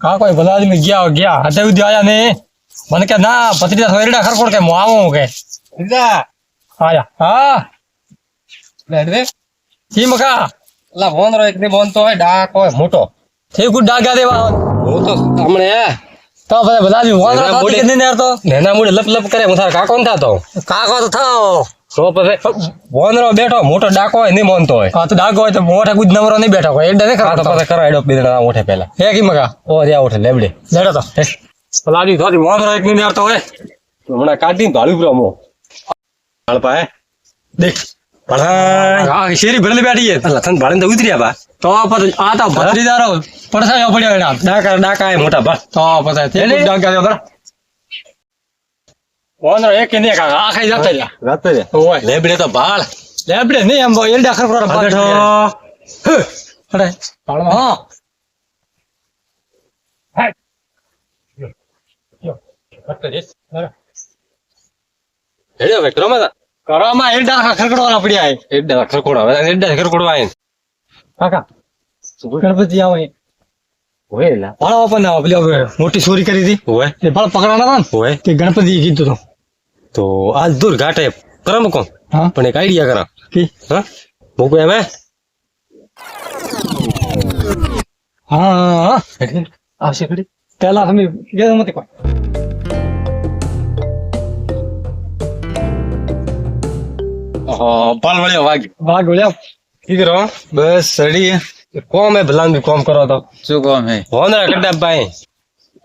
કા કોઈ ભલા આદમી ગયા. ગયા હજે સુધી આયા ને મને કે ના પત્રીના સોયરડા ખરખોડ કે હું આવું કે. આયા. હા. દે ઈ મકા. લા બોંદરો એક ને બોંદતો હોય ડાક હોય મોટો. થઈ ગુડ ડાગ્યા દેવા હું તો હમણે તો બધા ભલા આદમી વાંદરા એના થતી બોડી- કે નહીં તો નેના મુડે લપ લપ કરે હું કાકો ન થાતો કાકો તો થાઓ બેઠો મોટો ડાકો હોય નહીં બોંદતો હોય. હા તો ડાગો હોય તો મોઢે ગુજ નવરો નહીં બેઠો હોય. એટલે નહીં આ તો ખરા પછી કરાયડો બીજડા ઉઠે પેલા હે કી મકા ઓ જ્યાં ઉઠે લેબડે. લેડો તો. થોડી એક નહીં હોય. હમણાં કાઢી ભાડું હાલ પાય દેખ. ભણાય હા શેરી ભરેલી બેઠી છે. અલા તને ભાડે તો ઉતર્યા બા. તો આ તો ભત્રીદારો પડસાયો પડ્યો એના. ડાકા ડાકા એ મોટા ભા. તો પછી તે વાંદરો એક નહીં કાકા આ ખાઈ જતા રહ્યા રાતે રે હોય લેબડે તો ભાળ લેબડે નહીં એમ એલડા ખરખોડ બેઠો અરે પાડમાં હા ભાળો ના મોટી ચોરી કરી હતી ભાળ પકડાના હતા ને ગણપતિ કીધું તો તો આજ દૂર ઘાટે કરમ કોણ હા. પણ એક આઈડિયા કરા. કે? હા? મૂકો એમ હે? આવશે ઘડી. પેલા અમે ગયા નથી કોઈ. પાલ વળ્યો વાગ ભાગ વળ્યા. કી કરો? બસ સડી કોમ હે ભલાન બી કોમ કરો તો. શું કોમ હે? ભાઈ.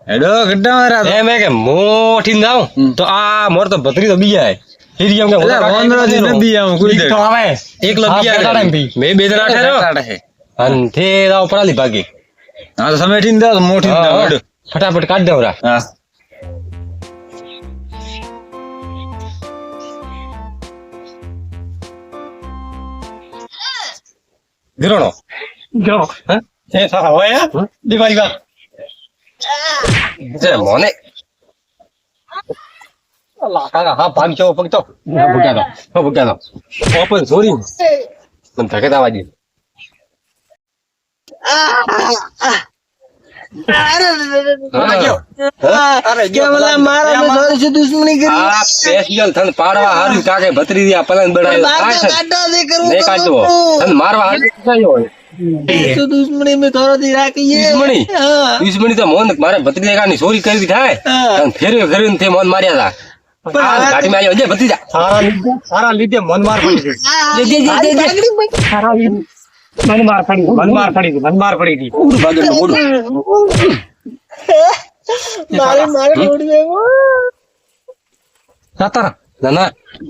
હેડો ગડ્ડા મારા. એમ કે મોઠી જાઉં. તો આ મોર તો ભત્રી તો બીજા હીરી એમ કે વાંદરો થી નથી આવું કોઈ તો આવે. એકલો હા, બીજા હે. બે જણા ઠેરો અન થે દાવ પરાલી ભાગી. હા તો સમેટીને દો મોટી હા, દો ફટાફટ કાઢ દેવરા. હા. ગીરણો. જો. હા? એ સારા હોય દિવાળી વાત મને ધકે દાવા દે હા, ગયો. અરે કેમલા મારા મેં થોડી સી દુશ્મની કરી આ સ્પેશિયલ થન પાડવા હારું કાકે ભત્રી પલંગ બડાયો બાર તો આ છે. કાઢા દે કરું નહીં કાઢવો તને મારવા તો દુશ્મની મેં થોડી રાખી દુશ્મની? દુશ્મની તો મોન મારે ભત્રી દેખાની ચોરી કરી થાય. હા. અને ફેરવે ફેરવીને તે મોન માર્યા હતા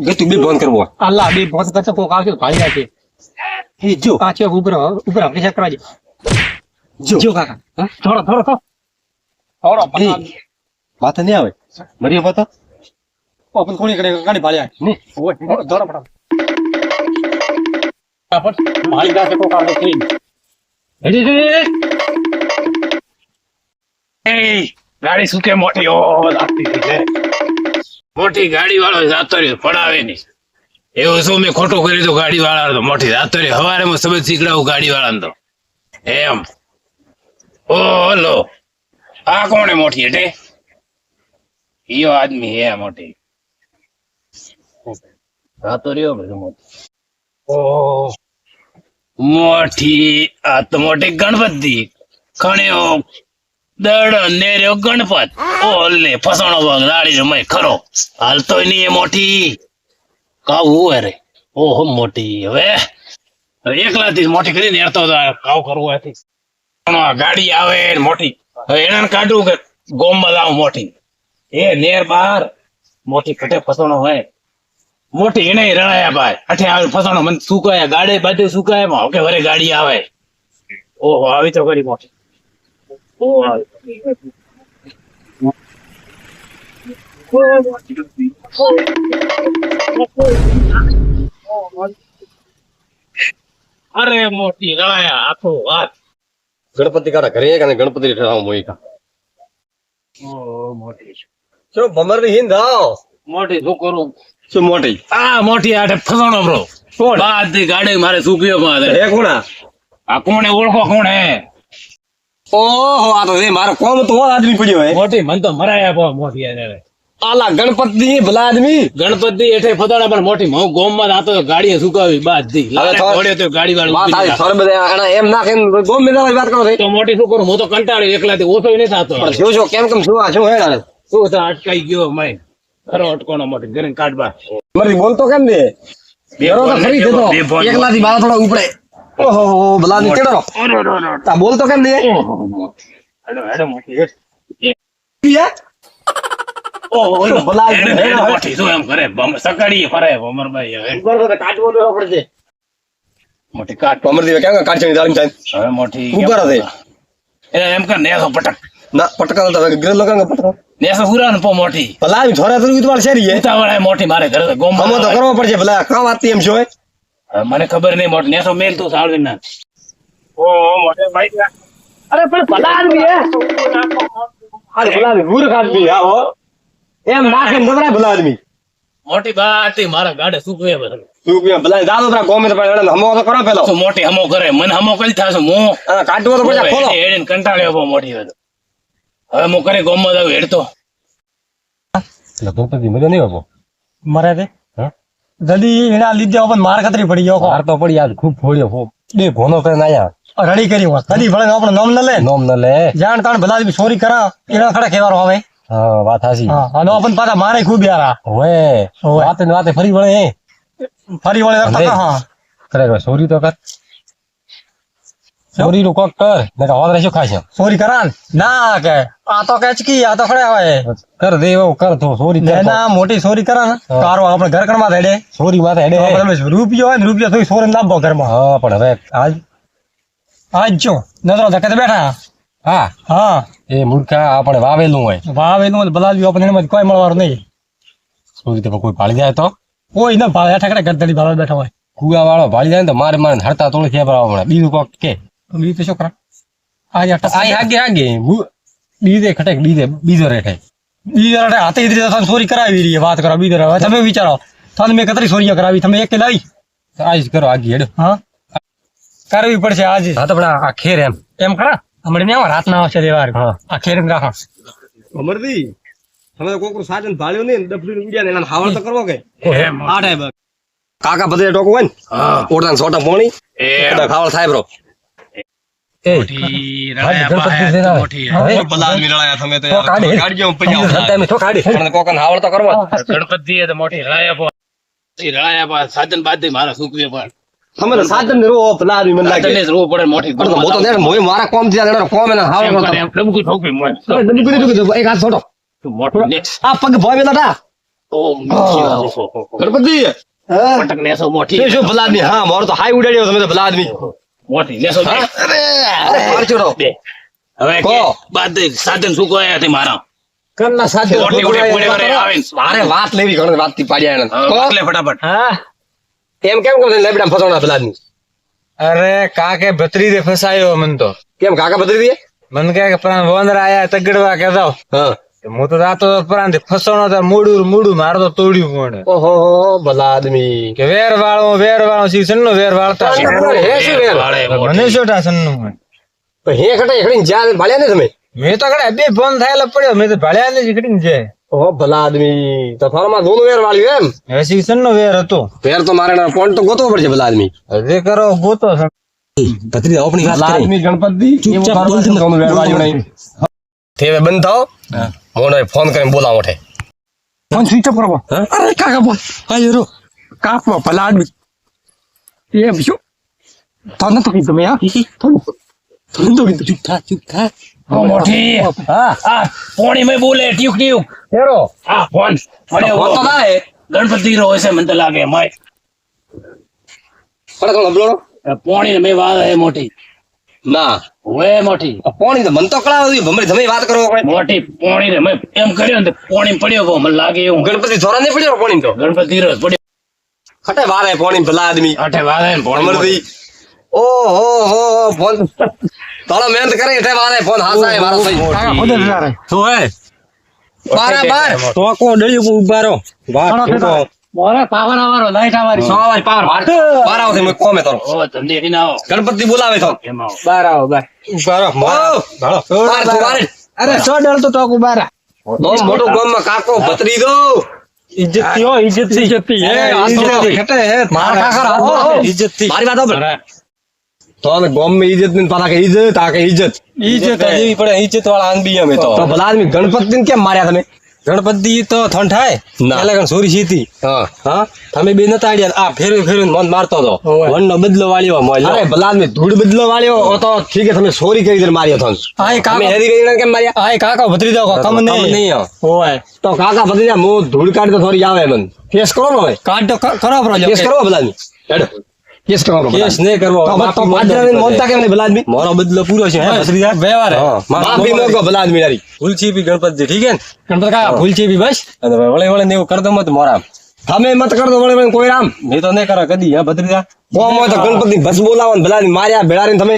ગતું બી બંધ કરવો. અલ્લા બે ફોન કરતો કોક આવશે ભાઈ જાય એ જો. પાછો ઉભરો ઉભરો વિશે કરાજે જો. જો કાકા. હા? થોડો થોડો થોડો. થોડો એ, પકડ. વાત નહીં આવે. મરી પતો ઓપન કોણી કરે ગાડી ભાળ્યા ને. ઓય ધોરો પડા પકડ. મારી પાસે કો કામ નથી. એડી. એય, ગાડી સુકે મોટી? ઓ લાગતી હતી મોટી ગાડી વાળો જાતો રહ્યો પડાવે નહીં એવું શું મેં ખોટું કર્યું તો ગાડી વાળા તો મોટી રાતો રહ્યો હવારે હું સમજ શીખડાવું ગાડી વાળા તો. એમ. ઓ હલો. આ કોણે મોટી એટલે ઈયો આદમી હે મોટી. રાતો રહ્યો બધું મોટી. ઓ મોટી. આ તો મોટી ગણપતિ. ખણ્યો દડ ને રહ્યો ગણપત. ઓલે ફસાણો ભાગ. દાડી રમાય ખરો. હાલતોય નહીં એ મોટી. કાવું રે. ઓહો, મોટી. હવે એકલા એકલાથી મોટી કરીને એરતો હતો કાવ કરવું એથી ગાડી આવે મોટી. હવે એના કાઢું કે ગોમમાં લાવ મોટી. એ નેર બાર. મોટી કટે ફસાણો હોય. મોટી એને રણાયા ભાઈ. અઠે આવે ફસાણો. મને સુકાયા. ગાડે બાજુ સુકાયમાં કે વરે ગાડી આવે. ઓહો, આવી તો કરી મોટી. આવી. અરે મોટી રણાયા આખો વાત. ગણપતિ કાઢા ઘરે અને ગણપતિ ઠરાવ મોઈકા ઓ મોટી શું ભમરની હિંદ આવ. મોટી શું કરું? શું મોટી? આ મોટી આટે ફસણો બ્રો. કોણ? બાદ ગાડી મારે સુક્યો માં હે કોણા આ? કોણે ઓળખો કોણ? હે ઓહો આ તો એ મારો કોમ તો આદમી પડ્યો હે. મોટી મન તો મરાયા પો મોટી એને. આલા ગણપતિ ભલા આદમી ગણપતિ એઠે ફતાડા પણ મોટી હું ગોમમાં આતો ગાડીએ સુકાવી બાદ દી ઘોડે તો ગાડી વાત આવી થોડે બધા એના એમ ના કેમ ગોમ મેદાન વાત કરો તો મોટી શું કરું? હું તો કંટાળી એકલાથી ઓછો નહીં થતો. પણ શું શું કેમ કેમ શું આ શું હેડા શું તો અટકાઈ ગયો મય. ખરો અટકોનો મોટી ગરીન કાઢવા મરી બોલતો કેમ ને બેરો તો ખરી છે એકલા થી મારા થોડા ઉપડે. ઓહો ભલા કેડો તા બોલતો કેમ ને હેડો હેડો મોટી હેડ. ભલા મોટી શું એમ કરે? બમ- ફરે ભમરભાઈ હવે. કાટવો દેવો પડશે. મોટી કાઢ અમરદીપ કેમ કાઢશે તાલીમ સાહેબ હવે મોટી ઊભા રહે. એને એમ કર નેસો પટક. ના પટકા તો ગિરલ લગાંગ પટકા નેસો હુરા ને પો મોટી. ભલા આદમી થોડા તો તમારે શેરી હે ઉતાવળાએ મોટી મારે ઘરે તો ગોમ હમો તો કરવો પડશે ભલા કામ વાત એમ છો મને ખબર નહીં મોટી નેસો મેલ તો સાળવી ના. ઓ મોટે ભાઈ અરે પણ ભલા આદમી હે અરે ભલા હો. એમ નાખે નવરા ભલા આદમી. મોટી બાતી મારા ગાડે સુકવે બધું સુકવે ભલા દાદો તારા ગોમે તો પણ હમો તો કરો પેલો. મોટી હમો કરે? મને હમો કરી થાશે મો કાટવો તો પડશે ખોલો. હેડીને કંટાળ્યો બહુ મોટી હતો હવે મો કરે ગોમમાં જાવ હેડતો ગણપતિ મજા નહીં બાપો મરે તે હા? જલ્દી એના લીધે પણ માર ખતરી પડી ગયો. હાર તો પડી આજ ખૂબ ફોડ્યો ફો બે ભોનો કરીને આયા. રડી કરી વાત કદી ભલે આપણે નામ ન લે. નોમ ન લે. જાણ તાણ ભલા સોરી કરા એના ખડા કહેવાનો આવે. હા વાત હાસી અને આપણ પાછા મારે ખૂબ યાર હોય. વાતે વાતે ફરી વળે હે. ફરી વળે હા. ખરેખર ચોરી તો કર. સોરી નું કોક કર ને કે હોદરે શું ખાશે? સોરી કરાન ને? કે આ તો કેચકી આ તો ખડે આવે કર દે એવો કર તો સોરી કર ના મોટી સોરી કરાન ને તો હારું આપણે ઘર કણમાં હેડે. સોરી માથે હેડે. તમે રૂપિયો હોય ને રૂપિયો તો સોરે લાંબો ઘરમાં. હા પણ હવે આજ આજ જો નજરો ધકે બેઠા. હા. હા. એ મૂર્ખા આપણે વાવેલું હોય. વાવેલું હોય બલાવ્યું આપણને એમાં કોઈ મળવાનું નહીં. શું તો કોઈ ભાળી જાય તો? કોઈ ન ભાળે હેઠા ગરદડી ભાળવા બેઠા હોય. કુવા વાળો ભાળી જાય ને તો મારે મારે હડતા તોડી ખેબર આવવા બીજું કોક કે. બીજું તો શું આજે આગે આગે બીજે ખટેક બીજે બીજો રેઠે બીજો રેઠે હાથે ઇધરી તો સોરી કરાવી રહી વાત કરો બીજો હવે તમે વિચારો તમે મેં કતરી સોરી કરાવી? તમે એક લાવી? આજ કરો આગે હેડો. હા. કરવી પડશે આજે. હા તો પણ આ ખેર એમ. એમ ખરા? હમણાં ને રાત ના આવશે દેવાર આ ખેર રાખણ અમરદી તમે તો કોકરું સાજન ભાળ્યો નહીં ડબલી ઉડ્યા ને એના હાવળ તો કરવો કે? આ ટાઈપ કાકા બધે ટોકો હોય ને? ઓરદાન સોટા પોણી. એ બધા ખાવળ થાય બ્રો. સાધન બાદ મારા સુકવે પણ. તમે તો સાજન ને રો ભલા આદમી મને લાગે સાધન ને જ રોવું પડે મોટી પણ તો મોટો ને મોય મારા કોમ થયા એનો કોમ એના કરે, એમ ડબકું ઠોકવી મોય. કીધું કીધું એક હાથ તું મોટું ને. આ પગ ભોય બેટા ઓમ ગણપતિ પટક નેસો મોટી શું ભલા આદમી હા મારો તો હાઈ ઉડાડ્યો તમે તો ભલા આદમી મોટી નેસો બે. અરે મારચોડો બે. હવે કહો. બાદ સાધન સુકવાયા તે મારા કરના સાથે મોટી ઉડે પુડે આવે ને. વાત લેવી ઘણી વાતથી પાડ્યા એને હવે ફટાફટ હા એમ કેમ કહો લેબડા ફસોણા પેલા આદમી? અરે કાકે ભત્રીજે ફસાયો મન તો. કેમ કાકા ભત્રી દે મન કહે કે પ્રાણ વંદર આયા તગડવા કે જાવ હા. હું તો રાતો પ્રાણ ફસણો તો મૂડું મૂડું મારે તો તોડ્યું કોણે. ઓહો ભલા આદમી. કે વેર વાળો વેર વાળો સી સન્નો વેર વાળતા. હે શું વેર? વાળે. મને છોટા સન્નો સન્નું હોય? પણ હે ખટે ખડીને જા ભાળ્યા ને તમે? મેં તો કડે બે ફોન થયેલા પડ્યો મેં તો ભાળ્યા ને જીકડીને છે ઓહો ભલા આદમી તો ફાર્મમાં દોનું વેર વાળ્યું એમ? હવે સી સન્નો વેર હતો. વેર તો મારે પોઈન્ટ તો ગોતવો પડશે ભલા આદમી. હજે કરો ગોતો છે. ભત્રી આપણી વાત કરી. આદમી ગણપતિ ચૂપચાપ બોલ દોનું વેર વાળ્યું નહીં. તે બંધ થાઓ. મોને ફોન કરીને બોલાવો ઠે. ફોન સ્વિચ ઓફ કરો. અરે કાકા બોલ. હાય રો કાપવા ભલા આદમી. એમ શું? તને તો કીધું મેં હા? તને તો કીધું. ચૂપ થા ચૂપ થા. ઓ મોટી. હા આ પોણી માં બોલે ટ્યુક ટ્યુક. હેરો આ ફોન. મળ્યો ફોન. તો થાય ગણપતિ રો હશે મને તો લાગે માય. પણ કોણ હંભળો પોણી મે વાત હે મોટી. ના. ઓએ મોટી. પોણી તો મન તો કળાવ હતી ભમરી તમે વાત કરો કોઈ. મોટી પોણી રે મેં એમ કર્યો ને પોણી પડ્યો બહુ મને લાગે એવું. ગણપતિ થોરા ને પડ્યો પોણી તો? ગણપતિ રો પડ્યો. ખટે વારે પોણી ભલા આદમી. આઠે વારે પોણી અમરથી ઓ હો હો હો, ફોન. થોડો મહેનત કરે એટલે મારે ફોન હાસાય મારો ભાઈ ના રહે શું હે બરાબર તો કો ડળી ઊભા રહો વાત તો ઠોકો. પાવર આવારો લાઈટ આવારી સો વાર પાવર વાર બાર આવો મેં કોમે તારો ઓ તમને એની ના ગણપતિ બોલાવે તો બાર આવો. બાર આવો બાર ઓ બાર તો બાર અરે સો ડળ તો ટોકું બાર તો મોટું ગામમાં કાકો ભત્રીજો ઇજ્જતથી હો ઇજ્જતથી ઇજ્જતથી મારા કાકા ઇજ્જત મારી વાત સાંભળ. તો અમે ગામમાં ઇજ્જતની પાછા કે ઇજ્જત આ કે ઇજ્જત ઇજ્જત દેવી પડે ઇજ્જત વાળા આંબી અમે તો. તો ભલા આદમી ગણપતિ કેમ માર્યા તમે? ગણપતિ તો થન થાય ના. પેલા કણ સોરી સીતી હા. હા? તમે બે નતા આડ્યા આ ફેરવી ફેરવીને મન મારતો હતો. વન નો બદલો વાળ્યો મોજ અરે ભલા આદમી ધૂળ બદલો વાળ્યો તો ઠીક છે તમે સોરી કરી દે માર્યો હા એ કાકા હેરી કેમ માર્યા? હા એ કાકા ભત્રીજો કમ કમ નહીં. નહીં ઓય. તો કાકા ભત્રીજા મો ધૂળ કાઢી તો થોડી આવે મને કેસ કરો ને કાઢ તો ખ- ખરો બરો કેસ કરો ભલા આદમી હેડો. કેસ કરો ભલા કેસ. નહીં કરવો. તો જણાને મોનતા કેમ નહીં ભલા આદમી? મારો બદલો પૂરો છે હે ભત્રીજા વ્યવહાર. માફી માંગો. ભલા આદમી તારી ભૂલ છે બી ગણપતજી ઠીક હે ગણપત કાકા ભૂલ છે બી બસ. અને વળે વળે ને એવું કર દો મત મોરા તમે મત કરતો વળે વળે કોઈ રામ. મેં તો નહીં કરો કદી હા ભત્રીજા? કોમ હોય તો ગણપતિ ભસ બોલાવો ને ભલા માર્યા ભેળારીને તમે.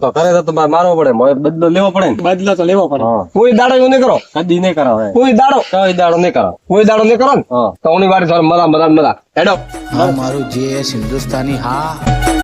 તો કરે તો મારે મારવો પડે. બદલો લેવો પડે ને. બદલો તો લેવો પડે. કોઈ દાડો એવું નહીં કરો. કદી નહીં કરાવ કોઈ દાડો. કોઈ દાડો નહીં કરો કોઈ દાડો નહીં કરો ને. તો ઓની વારી થોડા મજા મજા મજા. હેડો. મારું જે હિન્દુસ્તાની હા.